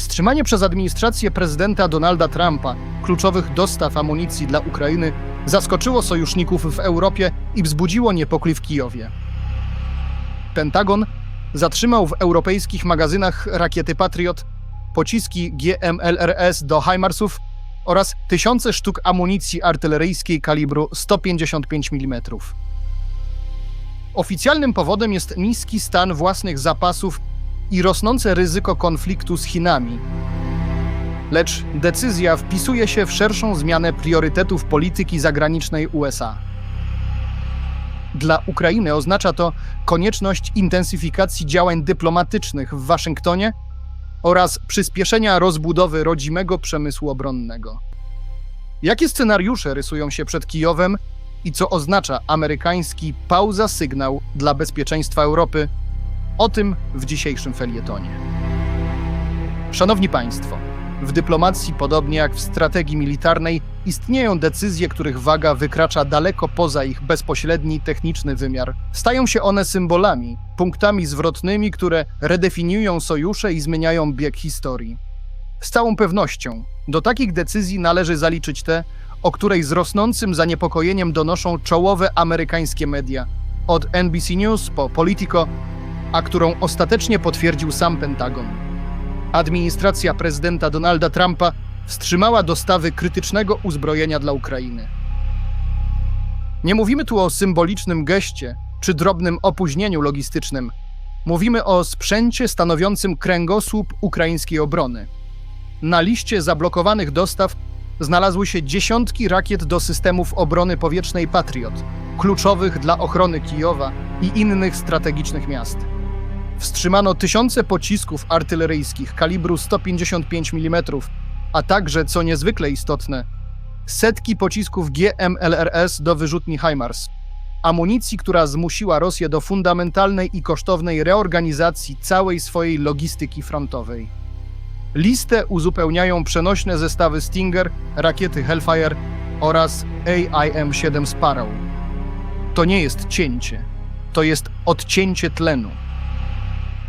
Wstrzymanie przez administrację prezydenta Donalda Trumpa kluczowych dostaw amunicji dla Ukrainy zaskoczyło sojuszników w Europie i wzbudziło niepokój w Kijowie. Pentagon zatrzymał w europejskich magazynach rakiety Patriot, pociski GMLRS do HIMARSów oraz tysiące sztuk amunicji artyleryjskiej kalibru 155 mm. Oficjalnym powodem jest niski stan własnych zapasów i rosnące ryzyko konfliktu z Chinami. Lecz decyzja wpisuje się w szerszą zmianę priorytetów polityki zagranicznej USA. Dla Ukrainy oznacza to konieczność intensyfikacji działań dyplomatycznych w Waszyngtonie oraz przyspieszenia rozbudowy rodzimego przemysłu obronnego. Jakie scenariusze rysują się przed Kijowem i co oznacza amerykański pauza sygnał dla bezpieczeństwa Europy? O tym w dzisiejszym felietonie. Szanowni Państwo, w dyplomacji, podobnie jak w strategii militarnej, istnieją decyzje, których waga wykracza daleko poza ich bezpośredni techniczny wymiar. Stają się one symbolami, punktami zwrotnymi, które redefiniują sojusze i zmieniają bieg historii. Z całą pewnością do takich decyzji należy zaliczyć te, o której z rosnącym zaniepokojeniem donoszą czołowe amerykańskie media, od NBC News po Politico, a którą ostatecznie potwierdził sam Pentagon. Administracja prezydenta Donalda Trumpa wstrzymała dostawy krytycznego uzbrojenia dla Ukrainy. Nie mówimy tu o symbolicznym geście czy drobnym opóźnieniu logistycznym. Mówimy o sprzęcie stanowiącym kręgosłup ukraińskiej obrony. Na liście zablokowanych dostaw znalazły się dziesiątki rakiet do systemów obrony powietrznej Patriot, kluczowych dla ochrony Kijowa i innych strategicznych miast. Wstrzymano tysiące pocisków artyleryjskich kalibru 155 mm, a także, co niezwykle istotne, setki pocisków GMLRS do wyrzutni HIMARS. Amunicji, która zmusiła Rosję do fundamentalnej i kosztownej reorganizacji całej swojej logistyki frontowej. Listę uzupełniają przenośne zestawy Stinger, rakiety Hellfire oraz AIM-7 Sparrow. To nie jest cięcie, to jest odcięcie tlenu.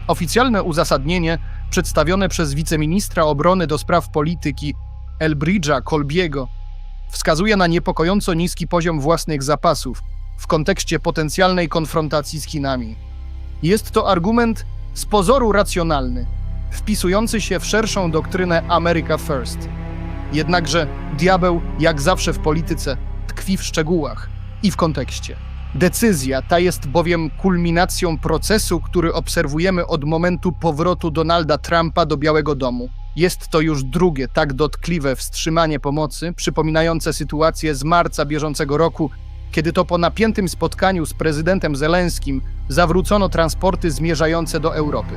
Oficjalne uzasadnienie przedstawione przez wiceministra obrony do spraw polityki Elbridge'a Colbiego wskazuje na niepokojąco niski poziom własnych zapasów w kontekście potencjalnej konfrontacji z Chinami. Jest to argument z pozoru racjonalny, wpisujący się w szerszą doktrynę America First. Jednakże diabeł, jak zawsze w polityce, tkwi w szczegółach i w kontekście. Decyzja ta jest bowiem kulminacją procesu, który obserwujemy od momentu powrotu Donalda Trumpa do Białego Domu. Jest to już drugie tak dotkliwe wstrzymanie pomocy, przypominające sytuację z marca bieżącego roku, kiedy to po napiętym spotkaniu z prezydentem Zelenskim zawrócono transporty zmierzające do Europy.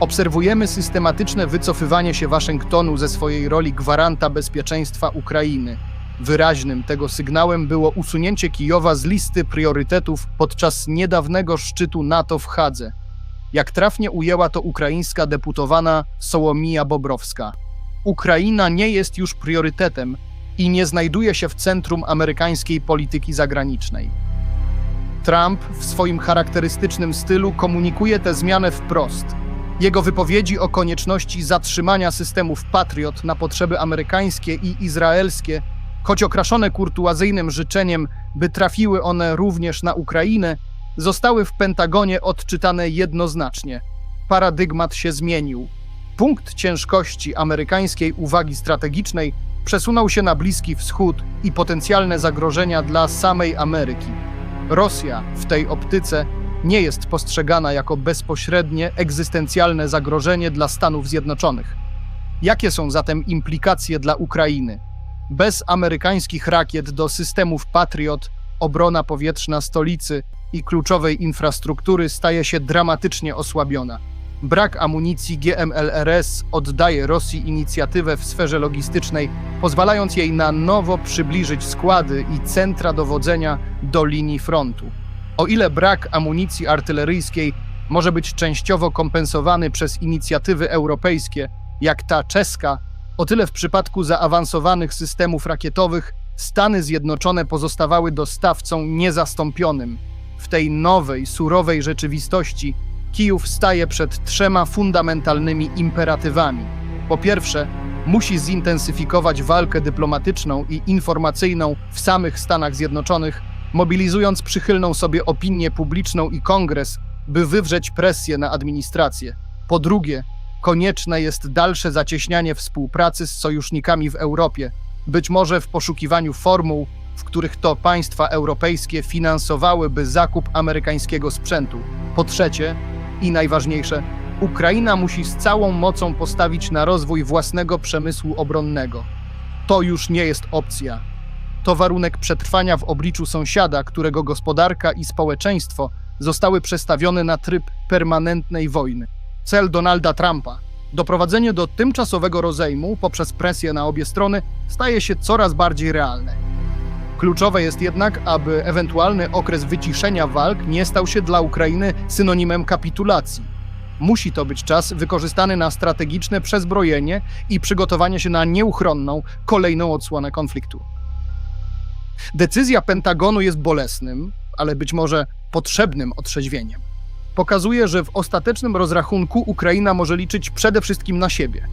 Obserwujemy systematyczne wycofywanie się Waszyngtonu ze swojej roli gwaranta bezpieczeństwa Ukrainy. Wyraźnym tego sygnałem było usunięcie Kijowa z listy priorytetów podczas niedawnego szczytu NATO w Hadze. Jak trafnie ujęła to ukraińska deputowana Sołomija Bobrowska. Ukraina nie jest już priorytetem i nie znajduje się w centrum amerykańskiej polityki zagranicznej. Trump w swoim charakterystycznym stylu komunikuje tę zmianę wprost. Jego wypowiedzi o konieczności zatrzymania systemów Patriot na potrzeby amerykańskie i izraelskie choć okraszone kurtuazyjnym życzeniem, by trafiły one również na Ukrainę, zostały w Pentagonie odczytane jednoznacznie. Paradygmat się zmienił. Punkt ciężkości amerykańskiej uwagi strategicznej przesunął się na Bliski Wschód i potencjalne zagrożenia dla samej Ameryki. Rosja w tej optyce nie jest postrzegana jako bezpośrednie, egzystencjalne zagrożenie dla Stanów Zjednoczonych. Jakie są zatem implikacje dla Ukrainy? Bez amerykańskich rakiet do systemów Patriot obrona powietrzna stolicy i kluczowej infrastruktury staje się dramatycznie osłabiona. Brak amunicji GMLRS oddaje Rosji inicjatywę w sferze logistycznej, pozwalając jej na nowo przybliżyć składy i centra dowodzenia do linii frontu. O ile brak amunicji artyleryjskiej może być częściowo kompensowany przez inicjatywy europejskie, jak ta czeska, o tyle w przypadku zaawansowanych systemów rakietowych Stany Zjednoczone pozostawały dostawcą niezastąpionym. W tej nowej, surowej rzeczywistości Kijów staje przed trzema fundamentalnymi imperatywami: Po pierwsze, musi zintensyfikować walkę dyplomatyczną i informacyjną w samych Stanach Zjednoczonych, mobilizując przychylną sobie opinię publiczną i kongres, by wywrzeć presję na administrację. Po drugie, konieczne jest dalsze zacieśnianie współpracy z sojusznikami w Europie, być może w poszukiwaniu formuł, w których to państwa europejskie finansowałyby zakup amerykańskiego sprzętu. Po trzecie, i najważniejsze, Ukraina musi z całą mocą postawić na rozwój własnego przemysłu obronnego. To już nie jest opcja. To warunek przetrwania w obliczu sąsiada, którego gospodarka i społeczeństwo zostały przestawione na tryb permanentnej wojny. Cel Donalda Trumpa doprowadzenie do tymczasowego rozejmu poprzez presję na obie strony staje się coraz bardziej realne. Kluczowe jest jednak, aby ewentualny okres wyciszenia walk nie stał się dla Ukrainy synonimem kapitulacji. Musi to być czas wykorzystany na strategiczne przezbrojenie i przygotowanie się na nieuchronną, kolejną odsłonę konfliktu. Decyzja Pentagonu jest bolesnym, ale być może potrzebnym otrzeźwieniem. Pokazuje, że w ostatecznym rozrachunku Ukraina może liczyć przede wszystkim na siebie.